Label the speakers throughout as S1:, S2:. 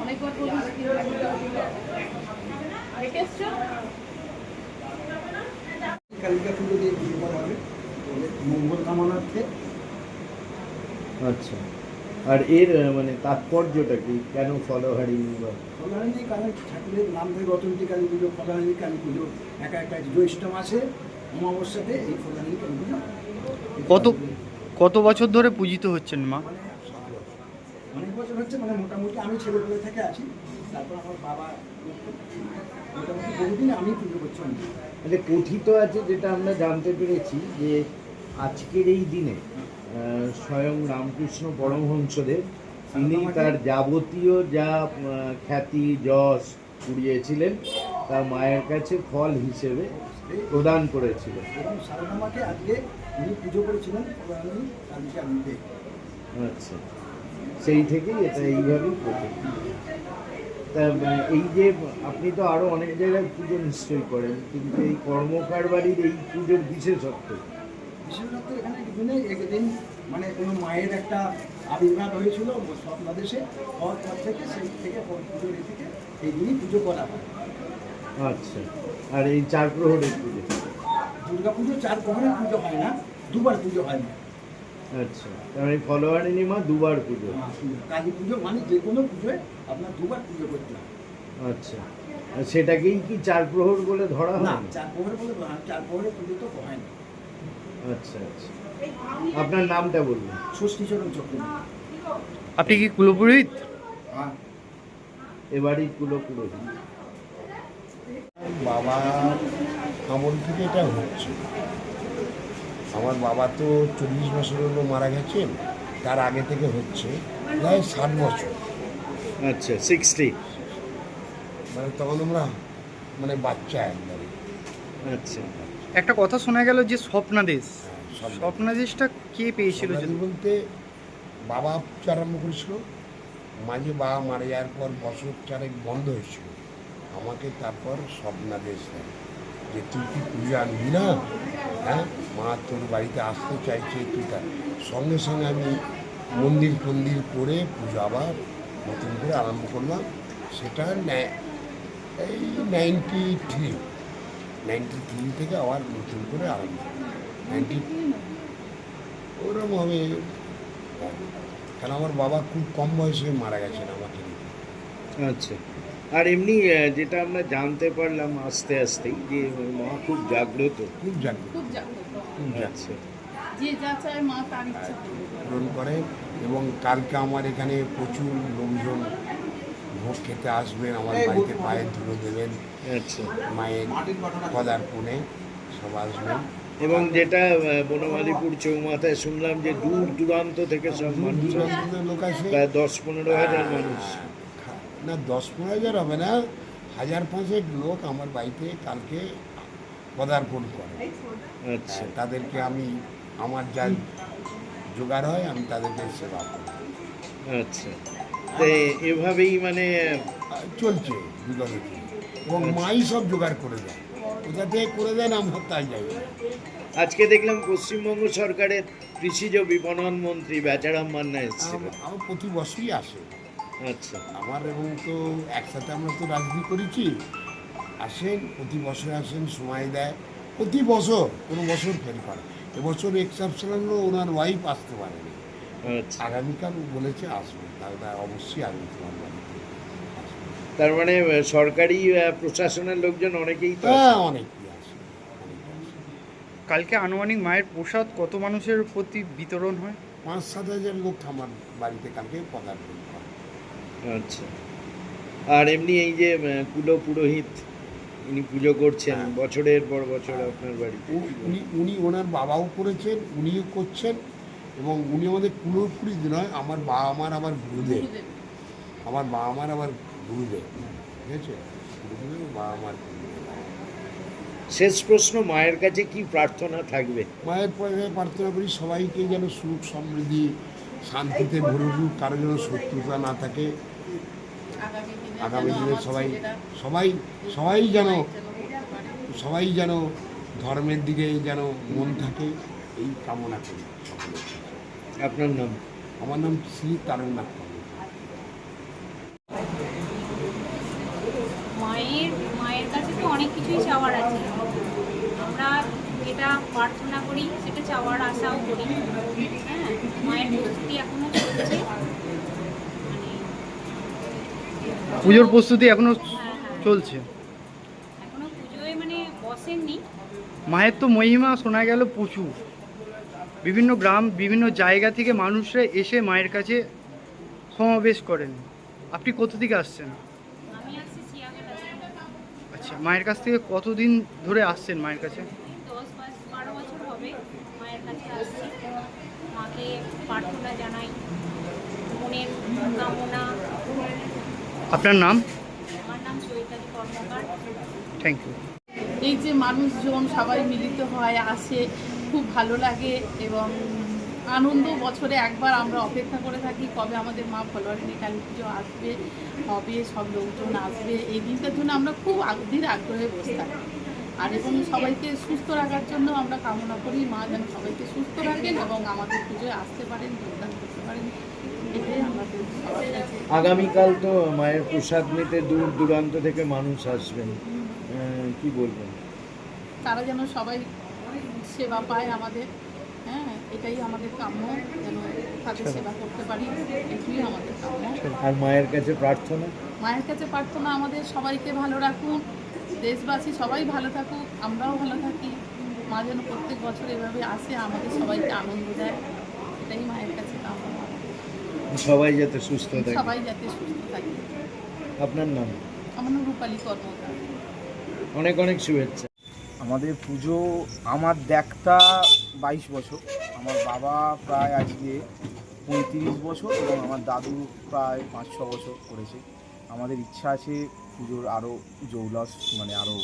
S1: অনেকবার রেখেছো
S2: কালিকা পুজো দিয়ে পুজো করা হবে মঙ্গল কামনার্থে।
S3: আচ্ছা। আর এর মানে তাৎপর্যটা কি? কেন ফলহারিণী বা
S2: ফলাহারি কালী ঠাকুরের নাম ধরে রতন্তী কালী পুজো ফলাহারি কালী পুজো। একা একটা জ্যৈষ্ঠ মাসে অমাবস্যাতে এই ফলাহারি কালী পুজো।
S4: কত কত বছর ধরে পূজিত হচ্ছেন মা?
S2: অনেক বছর হচ্ছে মানে মোটামুটি আমি ছেলেবেলা থেকে আছি তারপর আমার বাবা মোটামুটি বহুদিন আমি পুজো করছি।
S3: মানে কথিত আছে যেটা আমরা জানতে পেরেছি যে আজকের এই দিনে স্বয়ং রামকৃষ্ণ পরমহংসদেব তিনি তার যাবতীয় যা খ্যাতি যশ কুড়িয়েছিলেন তার মায়ের কাছে ফল হিসেবে প্রদান করেছিলেন।
S2: এবং সারদামাকে আজকে উনি পুজো করেছিলেন কালীকা রূপে
S3: আচ্ছা। সেই থেকেই এটা এইভাবেই তা এই যে আপনি তো আরও অনেক জায়গায় পুজো নিশ্চয়ই করেন কিন্তু এই কর্মকার বাড়ির এই পুজোর বিশেষত্ব?
S2: বিশেষত এখানে দিনে একদিন মানে কোনো মায়ের একটা আবির্ভাব হয়েছিল স্বপ্নাদেশে হওয়ার পর থেকে সেই থেকে পুজোর এ থেকে এই দিনই পুজো করা হয়।
S3: আচ্ছা। আর এই চার প্রহরের পুজো?
S2: দুর্গা পুজো চার প্রহরের পুজো হয় না দুবার পুজো হয় না।
S3: আচ্ছা কারণ এই ফলোয়ারিনী মা দুবার পুজো।
S2: কালী পুজো মানে যে কোনো পুজোয় আপনার দুবার পুজো করতে হয়।
S3: আচ্ছা আর সেটাকেই কি চার প্রহর বলে ধরা
S2: না চার প্রহর বলে হয়, চার প্রহরের পুজো তো হয় না।
S3: আচ্ছা আচ্ছা। আপনার নামটা
S2: ষষ্ঠীচরণ চক্রবর্তী
S4: আপনি কি কুলপুরোহিত?
S2: হ্যাঁ।
S3: এবারই কুলো পুরোহিত
S5: বাবা আমল থেকে এটা হচ্ছে। আমার বাবা তো চল্লিশ বছর হলো মারা গেছেন তার আগে থেকে হচ্ছে প্রায় ষাট বছর।
S3: আচ্ছা সিক্সটি
S5: মানে তখন আমরা মানে বাচ্চা একবারে।
S3: আচ্ছা।
S4: একটা কথা শোনা গেল যে স্বপ্নাদেশ স্বপ্নাদেশটা কে পেয়েছিল
S5: বলতে বাবা আরম্ভ করেছিল মাঝে বাবা মারা যাওয়ার পর বছর চারেক বন্ধ হয়েছিল। আমাকে তারপর স্বপ্নাদেশ দেয়। যে তুই কি পুজো আনবি না? হ্যাঁ? মা তোর বাড়িতে আসতে চাইছে তুই তার সঙ্গে সঙ্গে আমি মন্দির ফন্দির করে পুজো আবার নতুন করে আরম্ভ করলাম। সেটা এই নাইনটি থ্রি নাইনটি থ্রি থেকে আবার নতুন করে আরম্ভ। নাইনটি ওরকম হবে। কারণ আমার বাবা খুব কম বয়সে মারা গেছেন আমাকে।
S3: আচ্ছা। আর এমনি যেটা আমরা জানতে পারলাম আস্তে আস্তেই যে মা খুব জাগ্রত।
S5: খুব জাগ্রত।
S1: খুব জাগ্রত।
S3: আচ্ছা।
S1: যে যা চায় মা তার ইচ্ছা পূরণ করে।
S5: এবং কালকে আমার এখানে প্রচুর লোকজন ভোগ খেতে আসবেন আমার বাড়িতে পায়ের ধুলো দেবেন
S3: আচ্ছা।
S5: মায়ের পদার্পণে সব আসবেন।
S3: এবং যেটা বনমালীপুর চৌমাথায় শুনলাম যে দূর দূরান্ত থেকে সব মানুষ
S5: লোক আসে।
S3: প্রায় দশ পনেরো হাজার মানুষ।
S5: না দশ পনেরো হাজার হবে না হাজার পাঁচেক লোক আমার বাড়িতে কালকে পদার্পণ করে।
S3: আচ্ছা।
S5: তাদেরকে আমি আমার যা জোগাড় হয় আমি তাদেরকে সেবা করি।
S3: আচ্ছা। এভাবেই মানে
S5: চলছে বিগত এবং মাই সব জোগাড় করে দেয়। কোথা থেকে করে দেন আমরা তাই যাবে
S3: আজকে দেখলাম পশ্চিমবঙ্গ সরকারের কৃষিজ বিপণন মন্ত্রী বেচারাম মান্না এসেছিল
S5: আমার প্রতি বছরই আসে।
S3: আচ্ছা।
S5: আমার এবং তো একসাথে আমরা তো রাজনীতি করেছি। আসেন প্রতি বছর আসেন সময় দেয়। প্রতি বছর কোনো বছর ফেল করে। এবছর এক্সেপশনাল ওনার ওয়াইফ আসতে পারেনি।
S3: আচ্ছা।
S5: আগামীকাল বলেছে আসবে। তাহলে অবশ্যই আসবে তোমার বাড়িতে
S3: তার মানে সরকারি প্রশাসনের লোকজন অনেকেই তো
S5: হ্যাঁ আসে
S4: কালকে আনুমানিক মায়ের প্রসাদ কত মানুষের প্রতি বিতরণ হয়?
S5: পাঁচ সাত হাজার লোক আমার বাড়িতে কালকে পদার্পণ করে।
S3: আচ্ছা। আর এমনি এই যে কুলো পুরোহিত উনি পুজো করছেন
S5: হ্যাঁ।
S3: বছরের পর বছর আপনার বাড়িতে
S5: উ- উনি উনি ওনার বাবাও করেছেন উনিও করছেন এবং উনি আমাদের পুরোপুরি নয় আমার বাবা মার আবার গুরুদেব। আমার বাবা মার আবার গুরুদেব ঠিক আছে? গুরুদেব বাবা মার
S3: শেষ প্রশ্ন মায়ের কাছে কি প্রার্থনা থাকবে?
S5: মায়ের পরে প্রার্থনা করি সবাইকে যেন সুখ সমৃদ্ধি শান্তিতে ভরুক কারও যেন শত্রুতা না থাকে।
S1: আগামী দিনে
S5: সবাই সবাই সবাই যেন। সবাই যেন ধর্মের দিকে যেন মন থাকে এই কামনা করি
S3: আপনার নাম?
S5: আমার নাম শ্রী তারকনাথ
S6: মায়ের মায়ের কাছে তো অনেক কিছুই চাওয়ার আছে। আমরা যেটা প্রার্থনা করি সেটা চাওয়ার আশাও করি। হ্যাঁ মায়ের প্রস্তুতি এখনও চলছে।
S4: পুজোর প্রস্তুতি
S6: এখনও
S4: চলছে।
S6: এখনও পুজোয় মানে বসেননি।
S4: মায়ের তো মহিমা শোনা গেল প্রচুর। বিভিন্ন গ্রাম বিভিন্ন জায়গা থেকে মানুষরা এসে মায়ের কাছে সমাবেশ করেন। আপনি কোথা থেকে আসছেন? আচ্ছা মায়ের কাছ থেকে কতদিন ধরে আসছেন মায়ের কাছে?
S6: মাকে প্রার্থনা জানাই। মনের কামনা
S4: আপনার নাম? থ্যাংক ইউ
S1: এই যে মানুষজন সবাই মিলিত হয় আসে খুব ভালো লাগে এবং আনন্দ বছরে একবার আমরা অপেক্ষা করে থাকি কবে আমাদের মা ফলোয়ারিনী কালী পুজো আসবে হবে সব লোকজন আসবে এই দিনটার জন্য আমরা খুব অধীর আগ্রহে বসে থাকি। আর এবং সবাইকে সুস্থ রাখার জন্য আমরা কামনা করি মা যেন সবাইকে সুস্থ রাখেন এবং আমাদের পুজোয় আসতে পারেন যোগদান করতে পারেন।
S3: আগামীকাল তো মায়ের প্রসাদ নিতে দূর দূরান্ত থেকে মানুষ আসবেন। কি বলবেন?
S1: তারা যেন সবাই সেবা পায় আমাদের। হ্যাঁ এটাই আমাদের কাম্য যেন তাদের সেবা করতে পারি এটাই আমাদের কাম্য।
S3: আর মায়ের কাছে প্রার্থনা?
S1: মায়ের কাছে প্রার্থনা আমাদের সবাইকে ভালো রাখুন দেশবাসী সবাই ভালো থাকুক আমরাও ভালো থাকি। মা যেন প্রত্যেক বছর এভাবে আসে আমাদের সবাইকে আনন্দ দেয়। এটাই মায়ের কাছে কাম্য।
S3: সবাই যাতে সুস্থ থাকে।
S1: সবাই যাতে সুস্থ থাকে।
S3: আপনার নাম?
S1: আমার নাম রূপালী কর্মকার।
S3: অনেক অনেক শুভেচ্ছা।
S7: আমাদের পুজো আমার দেখতা বাইশ বছর। আমার বাবা প্রায় আজকে পঁয়ত্রিশ বছর এবং আমার দাদু প্রায় পাঁচ ছ বছর করেছে। আমাদের ইচ্ছা আছে পুজোর আরও জৌলস মানে আরও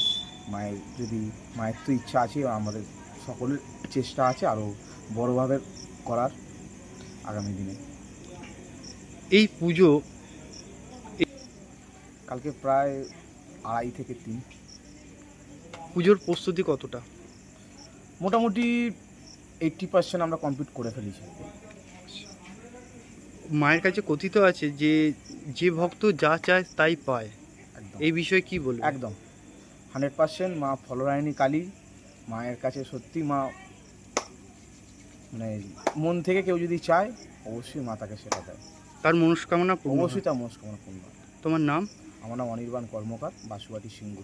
S7: মায়ের যদি মায়ের তো ইচ্ছা আছে আমাদের সকলের চেষ্টা আছে আরও বড়োভাবে করার আগামী দিনে।
S4: এই পুজো
S7: কালকে প্রায় আড়াই থেকে তিন।
S4: পুজোর প্রস্তুতি কতটা?
S7: মোটামুটি এইট্টি পার্সেন্ট আমরা কমপ্লিট করে ফেলেছি।
S4: মায়ের কাছে কথিত আছে যে যে ভক্ত যা চায় তাই পায়। এই বিষয়ে কি বলবেন?
S7: একদম। হান্ড্রেড পার্সেন্ট মা ফলরায়ণী কালী। মায়ের কাছে সত্যি মা মানে মন থেকে কেউ যদি চায় অবশ্যই মা তাকে সেটা দেয়।
S4: তার মনস্কামনা পূর্ণ।
S7: অবশ্যই তার মনস্কামনা পূর্ণ হয়।
S4: তোমার নাম
S7: আমার নাম অনির্বাণ কর্মকার বাসুবাটি সিংহ